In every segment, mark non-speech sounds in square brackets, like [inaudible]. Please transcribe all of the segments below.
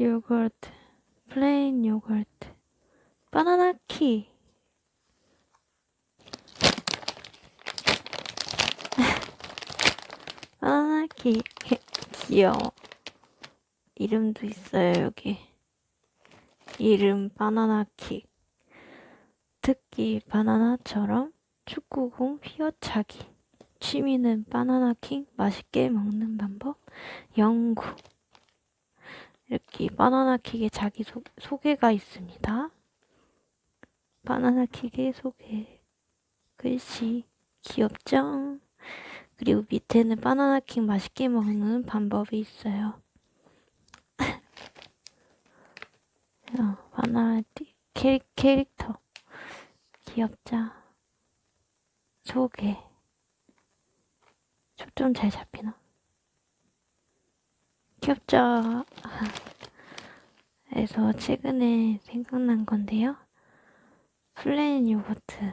요거트, 플레인 요거트, 바나나 키. [laughs] 바나나 키. [laughs] 귀여워. 이름도 있어요, 여기. 이름 바나나 킥. 특기 바나나처럼 축구공 휘어차기. 취미는 바나나 킥 맛있게 먹는 방법 연구. 이렇게 바나나 킥의 자기 소, 소개가 있습니다. 바나나 킥의 소개. 글씨 귀엽죠? 그리고 밑에는 바나나 킥 맛있게 먹는 방법이 있어요. [laughs] 어, 바나나 킥 캐, 캐릭터 귀엽죠? 소개 초점 잘 잡히나? 그래서 [laughs] 최근에 생각난 건데요. 플레인 요거트.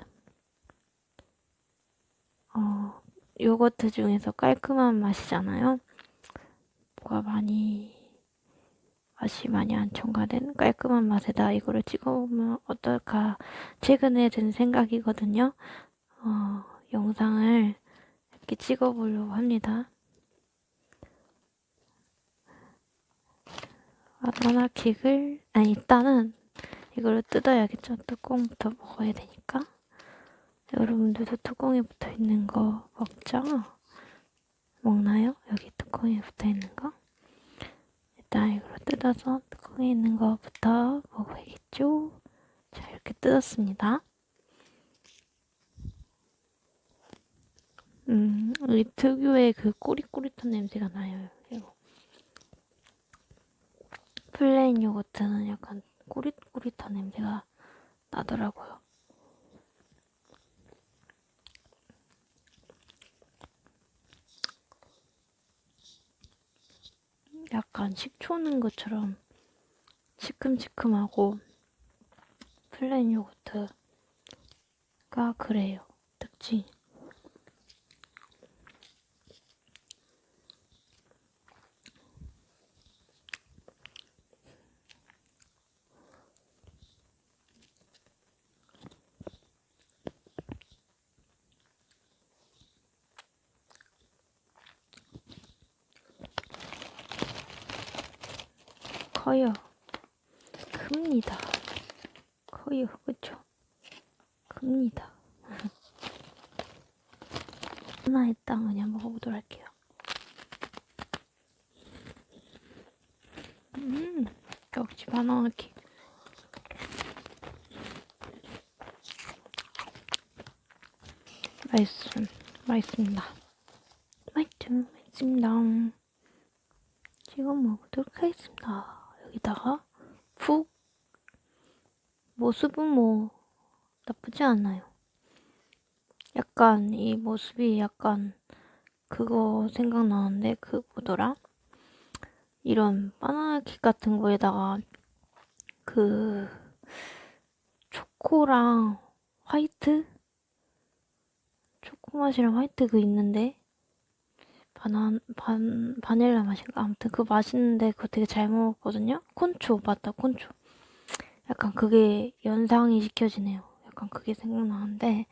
어, 요거트 중에서 깔끔한 맛이잖아요. 뭐가 많이, 맛이 많이 안 첨가된 깔끔한 맛에다 이거를 찍어보면 어떨까. 최근에 든 생각이거든요. 어, 영상을 이렇게 찍어보려고 합니다. 바나나 킥을 아니 일단은 이거를 뜯어야겠죠. 뚜껑부터 먹어야 되니까. 여러분들도 뚜껑에 붙어 있는 거 먹죠? 먹나요? 여기 뚜껑에 붙어 있는 거? 일단 이거를 뜯어서 뚜껑에 있는 거부터 먹어야겠죠? 자 이렇게 뜯었습니다. 음, 이 특유의 그 꼬릿꼬릿한 냄새가 나요 이거 플레인 요거트는 약간 꼬릿꼬릿한 냄새가 나더라고요. 약간 식초 넣은 것처럼 시큼시큼하고 플레인 요거트가 그래요. 특징. 커요. 큽니다. 커요. 그쵸? 큽니다. [laughs] 하나의 땅 그냥 먹어보도록 할게요. 음, 역시 바나나 킥. 맛있, 맛있습니다. 맛있죠? 맛있습니다. 지금 먹어보도록 하겠습니다. 여기다가 푹 모습은 뭐 나쁘지 않아요. 약간 이 모습이 약간 그거 생각나는데 그 뭐더라? 이런 바나나 킥 같은 거에다가 그 초코랑 화이트 초코 맛이랑 화이트 그 있는데 바나 반 바닐라 맛인가? 아무튼 그거 맛있는데 그거 되게 잘 먹었거든요? 콘초 맞다 콘초. 약간 그게 연상이 시켜지네요. 약간 그게 생각나는데.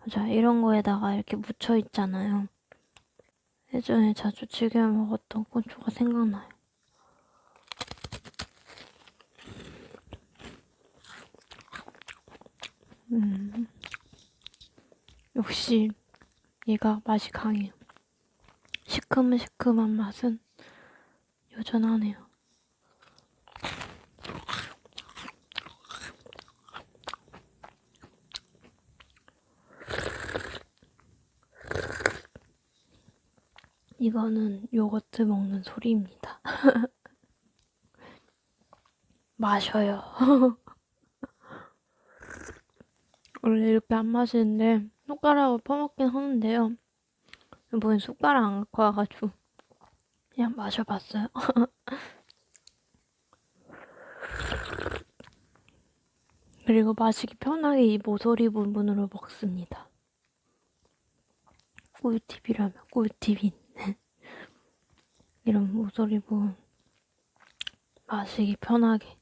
맞아 이런 거에다가 이렇게 묻혀 있잖아요. 예전에 자주 즐겨 먹었던 콘초가 생각나요. 음. 역시 얘가 맛이 강해요 시큼시큼한 맛은 여전하네요. 이거는 요거트 먹는 소리입니다. [laughs] 마셔요. [laughs] 원래 이렇게 안 마시는데 손가락을 퍼먹긴 하는데요. 이번엔 숟가락 안 갖고 와가지고 그냥 마셔봤어요. [laughs] 그리고 마시기 편하게 이 모서리 부분으로 먹습니다. 꿀팁이라면 꿀팁인 [laughs] 이런 모서리 부분 마시기 편하게.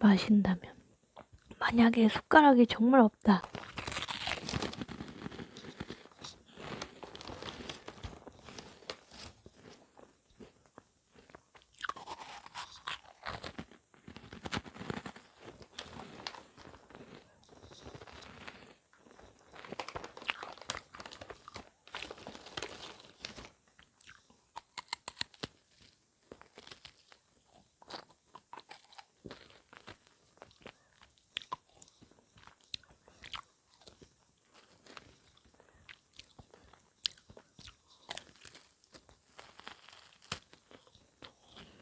마신다면. 만약에 숟가락이 정말 없다.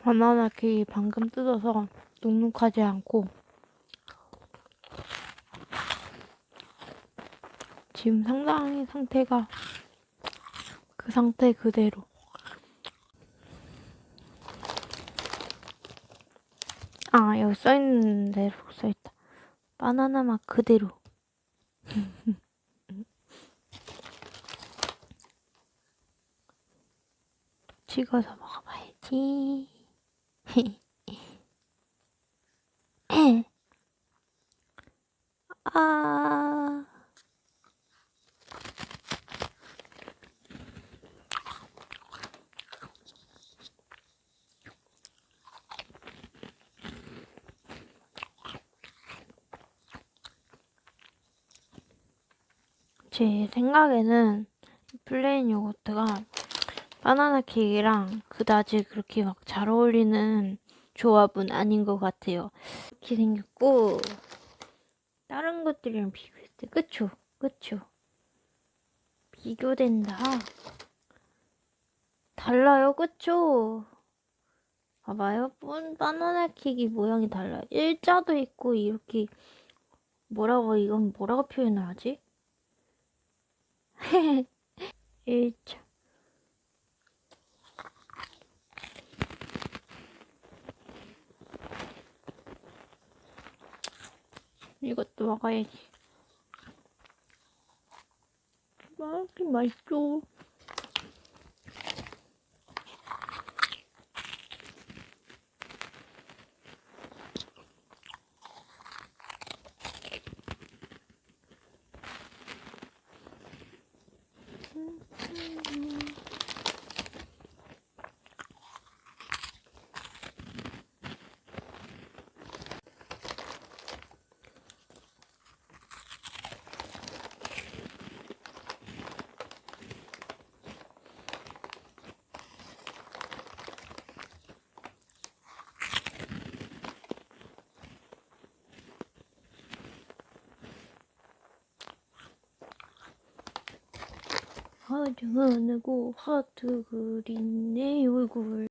바나나 케이크 방금 뜯어서 눅눅하지 않고 지금 상당히 상태가 그 상태 그대로. 아 여기 써있는 대로 써있다. 바나나 맛 그대로. [laughs] 찍어서 먹어봐야지 아 제 생각에는 플레인 요거트가 바나나 케이크랑 그다지 그렇게 막 잘 어울리는 조합은 아닌 것 같아요. 이렇게 생겼고 다른 것들이랑 비교했을 때 그쵸? 그쵸? 비교된다. 달라요, 그쵸? 봐봐요. 뻔- 바나나 케이크 모양이 달라요. 일자도 있고 이렇게 뭐라고 이건 뭐라고 표현을 하지? [laughs] 일자. 이것도 먹어야지. 맛있긴 맛있죠. 하늘고 하트 그린 내 얼굴